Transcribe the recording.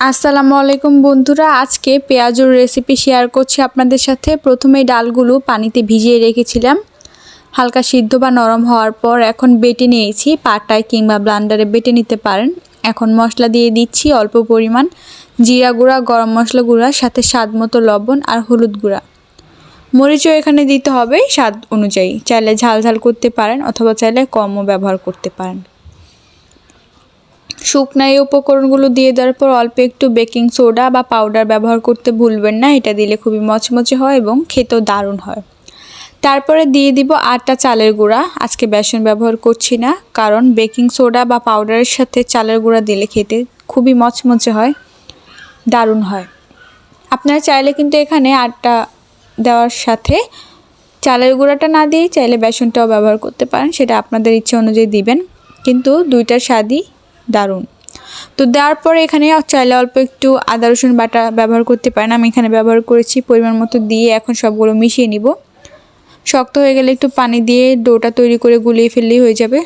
আসসালামু আলাইকুম বন্ধুরা, আজকে পেঁয়াজুর রেসিপি শেয়ার করছি আপনাদের সাথে। প্রথমে ডালগুলো পানিতে ভিজিয়ে রেখেছিলাম। হালকা সিদ্ধ বা নরম হওয়ার পর এখন বেটে নিয়েছি, পাটায় কিংবা ব্লান্ডারে বেটে নিতে পারেন। এখন মশলা দিয়ে দিচ্ছি অল্প পরিমাণ জিরা গুঁড়া, গরম মশলা গুঁড়া, সাথে স্বাদ মতো লবণ আর হলুদ গুঁড়া। মরিচও এখানে দিতে হবে, স্বাদ অনুযায়ী। চাইলে ঝাল ঝাল করতে পারেন অথবা চাইলে কমও ব্যবহার করতে পারেন। শুকনা এই উপকরণগুলো দিয়ে দেওয়ার পর অল্প একটু বেকিং সোডা বা পাউডার ব্যবহার করতে ভুলবেন না। এটা দিলে খুবই মচমচে হয় এবং খেতেও দারুণ হয়। তারপরে দিয়ে দিব আটটা চালের গুঁড়া। আজকে বেসন ব্যবহার করছি না, কারণ বেকিং সোডা বা পাউডারের সাথে চালের গুঁড়া দিলে খেতে খুবই মচমচে হয়, দারুণ হয়। আপনারা চাইলে কিন্তু এখানে আটটা দেওয়ার সাথে চালের গুঁড়াটা না দিয়ে চাইলে বেসনটাও ব্যবহার করতে পারেন, সেটা আপনাদের ইচ্ছে অনুযায়ী দিবেন। কিন্তু দুইটার স্বাদই দারুণ। তো দেওয়ার পরে এখানে চাইলে অল্প একটু আদা, রসুন বাটা ব্যবহার করতে পারেন। আমি এখানে ব্যবহার করেছি পরিমাণ মতো দিয়ে এখন সবগুলো মিশিয়ে নিব। শক্ত হয়ে গেলে একটু পানি দিয়ে ডোটা তৈরি করে গুলিয়ে ফেললেই হয়ে যাবে।